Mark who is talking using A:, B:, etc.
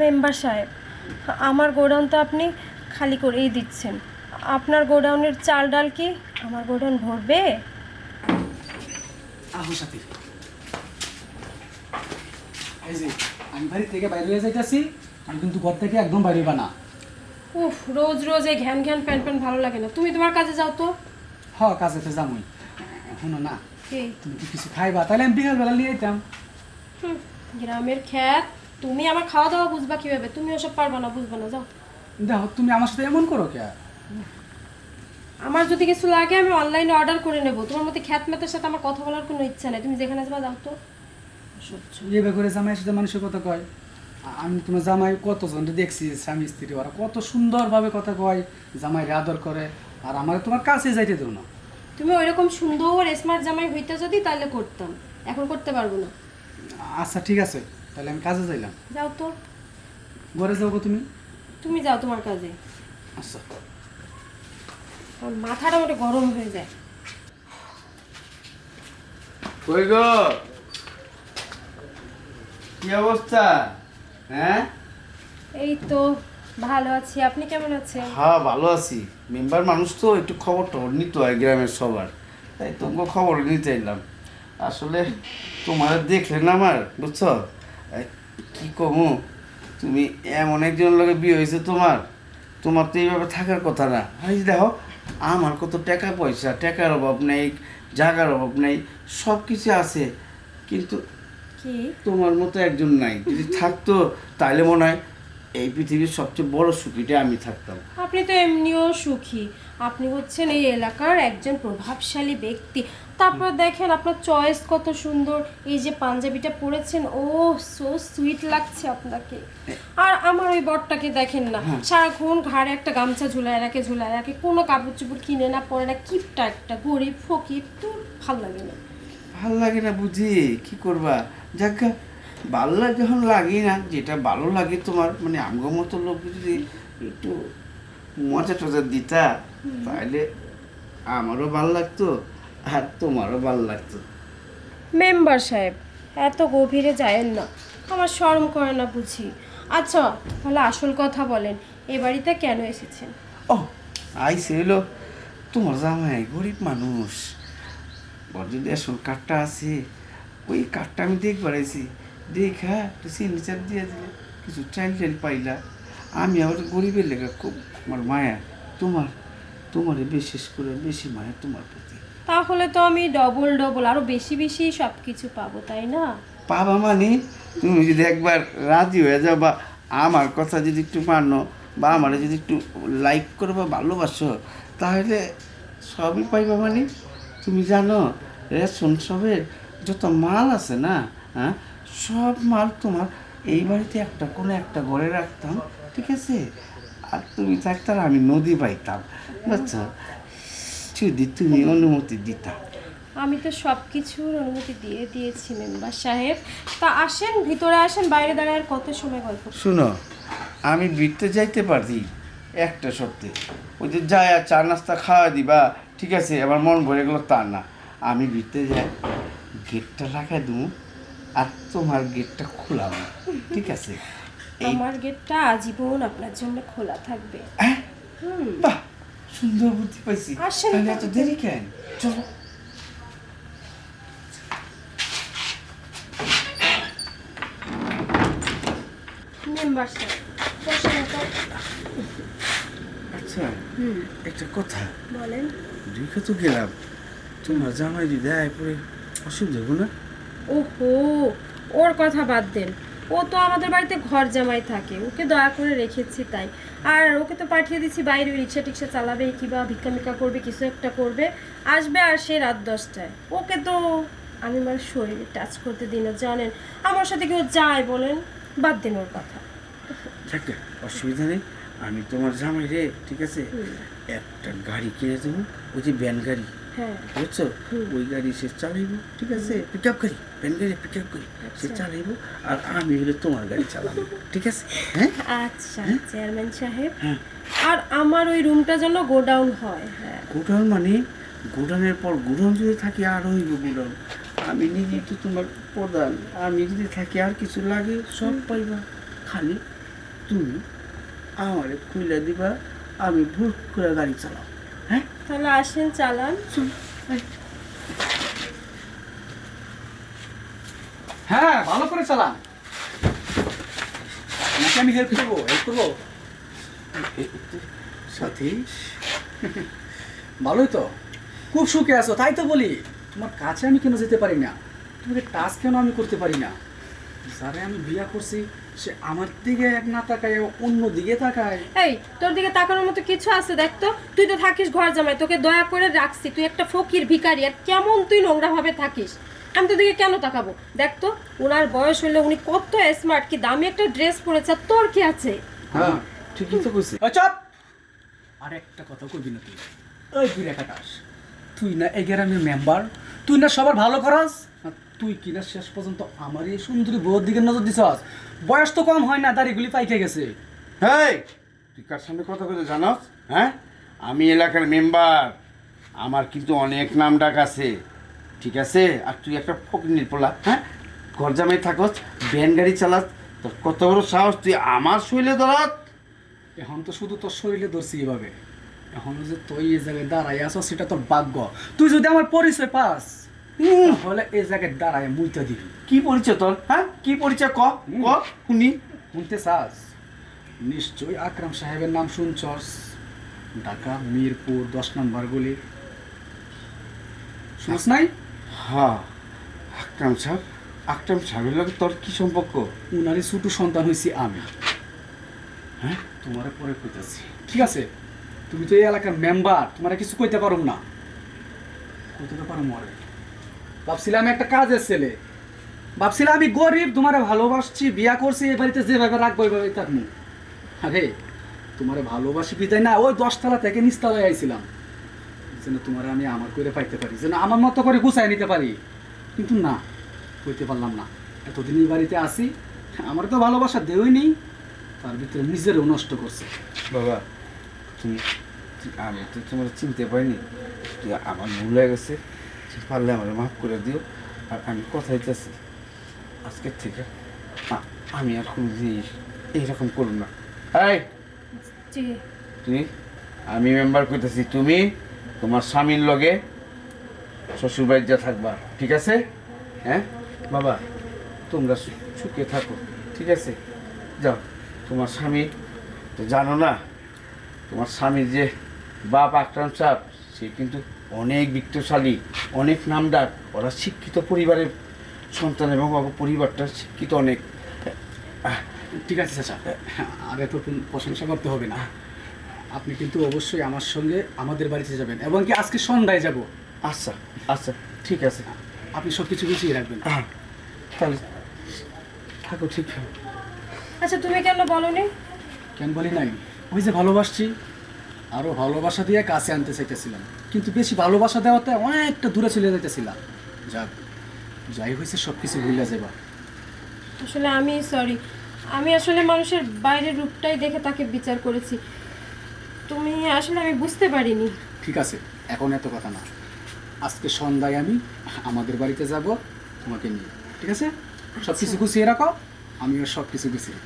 A: Member সাহেব আমার godown তো আপনি খালি করেই দিচ্ছেন। আপনার গোডাউনের চাল ডাল কি আমার গোডাউন ভরবে?
B: আহো সাথে। এই যে আমি বাড়ি থেকে বাইরে হয়ে যাইতেছি আমি কিন্তু ঘর থেকে একদম বাইরে হইবা না।
A: উফ রোজ রোজ এই ঘ্যান ঘ্যান প্যান প্যান ভালো লাগে না। তুমি তোমার কাজে যাও তো।
B: হ কাজেতে যামই। শুনো না তুমি কি কিছু খাইবা? তাহলে আমি বিকালবেলা নিয়ে যেতাম
A: গ্রামের খ্যাত। তুমি আমার খাওয়া দাওয়া বুঝবা কীভাবে? তুমি ওসব পারবা না বুঝবা না যাও।
B: দেখো তুমি আমার সাথে এমন করো কে?
A: আমার যদি কিছু লাগে আমি অনলাইনে অর্ডার করে নেব। তোমার মধ্যে খ্যাত ম্যাতের সাথে আমার কথা বলার কোনো ইচ্ছা নেই। তুমি যেখানে যাবা যাও তো।
B: এভাবে করে জামাইয়ের সাথে মানুষের কথা কয়। আমি তোমার জামাই কতজন দেখছি স্বামী স্ত্রী ওরা কত সুন্দরভাবে কথা কয় জামাইরে আদর করে। আর আমার তোমার কাছে যাইতে দেও না।
A: তুমি ওইরকম সুন্দর স্মার্ট জামাই হইতে যদি তাহলে করতাম। এখন করতে পারব না।
B: আচ্ছা ঠিক আছে। তাহলে আমি কাজে যাইলাম।
A: যাও তো।
B: ঘরে যাব তুমি।
A: তুমি যাও তোমার কাজে।
B: আচ্ছা।
A: আমার মাথাটা মোটে গরম হয়ে যায়।
C: কই গো? কি অবস্থা? হ্যাঁ?
A: এই তো ভালো আছি। আপনি কেমন আছেন?
C: হ্যাঁ ভালো আছি। মেম্বার মানুষ তো একটু খবর টবর নিতে হয় গ্রামের সবার। তাই তোমাকে খবর নিতে এলাম। আসলে তোমার দেখলেন আমার বুঝছ? কি কমু? তুমি এমন একজন লোকের বিয়ে হয়েছে তোমার। তোমার তো এইভাবে থাকার কথা না। এই দেখো আমার কত টাকা পয়সা টাকার অভাব নেই জায়গার অভাব নেই সব কিছু আছে। কিন্তু
A: কি?
C: তোমার মতো একজন নাই। যদি থাকতো তাহলে মনে হয় এই পৃথিবীর সবচেয়ে বড় সুখীটা আমি থাকতাম।
A: আপনি তো এমনিও সুখী। আপনি হচ্ছেন এই এলাকার একজন প্রভাবশালী ব্যক্তি। তারপর দেখেন আপনার চয়েস কত সুন্দর। এই যে পাঞ্জাবিটা পরেছেন ও সো সুইট লাগছে আপনাকে। আর আমার ওই বরটাকে দেখেন না সারাক্ষণ ঘাড়ে একটা গামছা ঝুলায় রাখে ঝুলায় রাখে কোনো কাপড় চোপড় কিনে না পরে না কিপটা একটা গরিব ফকির তো ভালো লাগে না।
C: ভালো লাগে না বুঝি কি করবা? যাক ভালো যখন লাগে না যেটা ভালো লাগে তোমার মানে আমগো মতো লোক যদি একটু মজা টজা দিতা তাহলে আমারও ভালো লাগতো। আর তোমারও ভালো লাগতো।
A: মেম্বার সাহেব এত গভীরে যায়েন না। আমার শরম করে না বুঝি। আচ্ছা তাহলে আসল কথা বলেন এ বাড়িতে কেন এসেছেন?
C: ও আইসে এলো তোমার জামাই গরিব মানুষ। ওর যদি আসল কার্ডটা আছে ওই কার্ডটা আমি দেখবার আইছি। দেখা একটু সিগনেচার দিয়ে দিলে কিছু টাইল টাইল পাইলা। আমি আবার গরিবের লেখা খুব আমার মায়া। তোমার তোমার বিশেষ করে বেশি মায়া তোমার প্রতি।
A: তাহলে তো আমি ডবল ডবল আরও বেশি বেশি সব কিছু পাবো, তাই না?
C: পাবা মানে? তুমি যদি একবার রাজি হয়ে যাও বা আমার কথা যদি একটু মানো বা আমার যদি একটু লাইক করো বা ভালোবাসো, তাহলে সবই পাইবা মানে? তুমি জানো, রেশন সবের যত মাল আছে না হ্যাঁ সব মাল তোমার এই বাড়িতে একটা কোনো একটা ঘরে রাখতাম, ঠিক আছে? আর তুমি থাকতাম, আমি নদী পাইতাম, বুঝছ? যদি তুমি অনুমতি দিতা।
A: আমি তো সব কিছুর অনুমতি দিয়ে দিয়েছি মেম্বার সাহেব। তা আসেন ভিতরে আসেন বাইরে দাঁড়ায় আর কত সময় গল্প?
C: শুনো আমি বিটতে যাইতে পারি একটা সত্যি ওই যে যায় আর চা নাস্তা খাওয়া দিবা ঠিক আছে আমার মন ভরে গেলো তা না। আমি বিটতে যাই গেটটা লাগাই দেবো আর তোমার গেটটা খোলাম ঠিক আছে?
A: আমার গেটটা আজীবন আপনার জন্য খোলা থাকবে।
C: হ্যাঁ? বাহ! সুন্দর বুদ্ধি পাইছি। তাহলে এত দেরি কেন? চলো।
A: মেম্বার
C: আচ্ছা
A: হুম।
C: একটা কথা।
A: বলেন।
C: রেখে তো গেলাম তোমার জামাই যদি আয় পরে অসুবিধা হবে না?
A: ওহো ওর কথা বাদ দেন। ও তো আমাদের বাড়িতে ঘর জামাই থাকে। ওকে দয়া করে রেখেছি তাই। আর ওকে তো পাঠিয়ে দিচ্ছি বাইরে রিক্সা টিক্সা চালাবে কিংবা ভিক্ষা মিক্ষা করবে কিছু একটা করবে। আসবে আর সে রাত দশটায়। ওকে তো আমি আমার শরীরে টাচ করতে দিই না জানেন। আমার সাথে কেউ যায় বলেন বাদ দিন ওর কথা।
C: অসুবিধা নেই। আমি তোমার জামাই রে ঠিক আছে? একটা গাড়ি কিনে দেবো ওই যে ভ্যান গাড়ি। বুঝছ? ওই গাড়ি সে চালাইবো ঠিক আছে? পিক আপ গাড়ি ভ্যান গাড়ি পিক আপ গাড়ি সে চালাইবো আর আমি হলে তোমার গাড়ি চালাবো ঠিক আছে? হ্যাঁ?
A: আচ্ছা চেয়ারম্যান সাহেব।
C: হ্যাঁ।
A: আর আমার ওই রুমটা যেন গোডাউন হয় হ্যাঁ।
C: গোডাউন মানে? গোডাউনের পর গোডাউন যদি থাকি আর হইব গোডাউন। আমি নিজেই তো তোমার প্রধান আমি যদি থাকি আর কিছু লাগে সব পাইবা। খালি তুমি আমারে খুলে দিবা আমি ভুট করে গাড়ি চালাও হ্যাঁ
A: তাহলে আসেন চালান।
B: হ্যাঁ ভালো করে চালান। নাকি আমি হেল্প করব হেল্প করব?
C: সাথী
B: ভালোই তো। খুব সুখে আছো, তাই তো বলি। তোমার কাছে আমি কেন যেতে পারি না? তোমাকে টাচ কেন আমি করতে পারি না? যারে আমি বিয়া করছি সে আমার দিকে এক না তাকায় অন্য দিকে তাকায়।
A: এই তোর দিকে তাকানোর মতো কিছু আছে দেখ তো। তুই তো থাকিস ঘর জামাই তোকে দয়া করে রাখছি তুই একটা ফকির ভিখারি আর কেমন তুই নোংরা ভাবে থাকিস? আমি তোর দিকে কেন তাকাবো? দেখ তো ওনার বয়স হলে উনি কত স্মার্ট কি দামি একটা ড্রেস পরেছে আর তোর কি আছে?
C: হ্যাঁ ঠিকই তো কইছি।
B: ওই চপ! আর একটা কথা কইবি না তুই। ওই তুই তুই না এই গ্রামের মেম্বার তুই না সবার ভালো করাস তুই কিনা শেষ পর্যন্ত আমার এই সুন্দরী বউর দিকে নজর দিছস? বয়স তো কম হয় না দাড়িগুলি পাইকে গেছে।
C: হেই তুই কার সামনে কথা কইতে জানাস? হ্যাঁ? আমি এলাকার মেম্বার আমার কিন্তু অনেক নাম ডাক আছে। ঠিক আছে? আর তুই একটা ফকির পোলা হ্যাঁ? ঘর জামাই থাকস ভ্যান গাড়ি চালাস তোর কত বড় সাহস তুই আমার শৈলে ধরাত
B: এখন তো শুধু তোর শরীরে ধরছি এভাবে। এখন যে তুই এই জায়গায় দাঁড়াই আছো সেটা তোর ভাগ্য। তুই যদি আমার পরিচয় পাস তাহলে এই জায়গায় দাঁড়ায় মুইটা দিবি।
C: কি পরিচয় তোর? হ্যাঁ? কি পরিচয়? ক? ক? শুনি।
B: শুনতে চাস নিশ্চয়ই আকরাম সাহেবের নাম শুনছস। ঢাকা মিরপুর দশ নম্বর গলি। শুনছ নাই?
C: হ্যাঁ। আকরাম সাহেব আকরাম সাহেবের লগে তোর কি সম্পর্ক?
B: উনারই ছোট সন্তান হয়েছি আমি। হ্যাঁ? তোমার পরে কইতাছি। ঠিক আছে। তুমি তো এই এলাকার মেম্বার তোমার কিছু কইতে পারো না। কইতে তো পারো মরে ভাবছিলাম একটা কাজের ছেলে। ভাবছিলাম আমি গরিব, তোমারে ভালোবাসছি, বিয়া করছি এই বাড়িতে যেভাবে রাখব এইভাবে থাকব। আরে, তোমারে ভালোবাসি পিতাই না? ওই দশতলা থেকে নিচতলায় আইছিলাম। যেন তোমার আমি আমার করে পাইতে পারি, যেন আমার মতো করে গুছাই নিতে পারি। কিন্তু না, কইতে পারলাম না। এতদিন এই বাড়িতে আসি আমার তো ভালোবাসা দেওই নেই, তার ভিতরে নিজেরও নষ্ট করছে।
C: বাবা, তুমি আমি তো তোমার চিনতে পারিনি আমার ভুল হয়ে গেছে। পারলে আমার মাফ করে দিও। আর আমি কথা দিতেছি আজকের থেকে আমি আর কোনো জিনিস এইরকম করুন না। এই! তুই আমি মেম্বার করতেছি তুমি তোমার স্বামীর লগে শ্বশুর বাড়িতে যা থাকবা ঠিক আছে? হ্যাঁ? বাবা তোমরা সুখে থাকো ঠিক আছে? যাও তোমার স্বামী তো জানো না তোমার স্বামীর যে বাপ আকরাম সাহেব সে কিন্তু অনেক বিত্তশালী অনেক নামডাক ওরা শিক্ষিত পরিবারের সন্তান এবং পরিবারটা শিক্ষিত অনেক।
B: ঠিক আছে চাচা। আর এত প্রশংসা করতে হবে না। আপনি কিন্তু অবশ্যই আমার সঙ্গে আমাদের বাড়িতে যাবেন এবং কি আজকে সন্ধ্যায় যাব?
C: আচ্ছা আচ্ছা ঠিক আছে।
B: আপনি সব কিছু গুছিয়ে রাখবেন।
C: হ্যাঁ, তাহলে থাকো ঠিক।
A: আচ্ছা তুমি কেন বলনি?
B: কেন বলি নাই? ওই যে ভালোবাসছি আরও ভালোবাসা দিয়ে কাছে আনতে চাইতেছিলাম। কিন্তু বেশি ভালোবাসা দেওয়াতে অনেকটা দূরে চলে যেতেছিলাম যাক যাই হয়েছে সব কিছু ভুলে যাবা
A: আসলে আমি সরি আমি আসলে মানুষের বাইরের রূপটাই দেখে তাকে বিচার করেছি। তুমি আসলে আমি বুঝতে পারিনি।
B: ঠিক আছে এখন এত কথা না। আজকে সন্ধ্যায় আমি আমাদের বাড়িতে যাব তোমাকে নিয়ে। ঠিক আছে? সব কিছু গুছিয়ে রাখো আমিও সব কিছু গুছিয়ে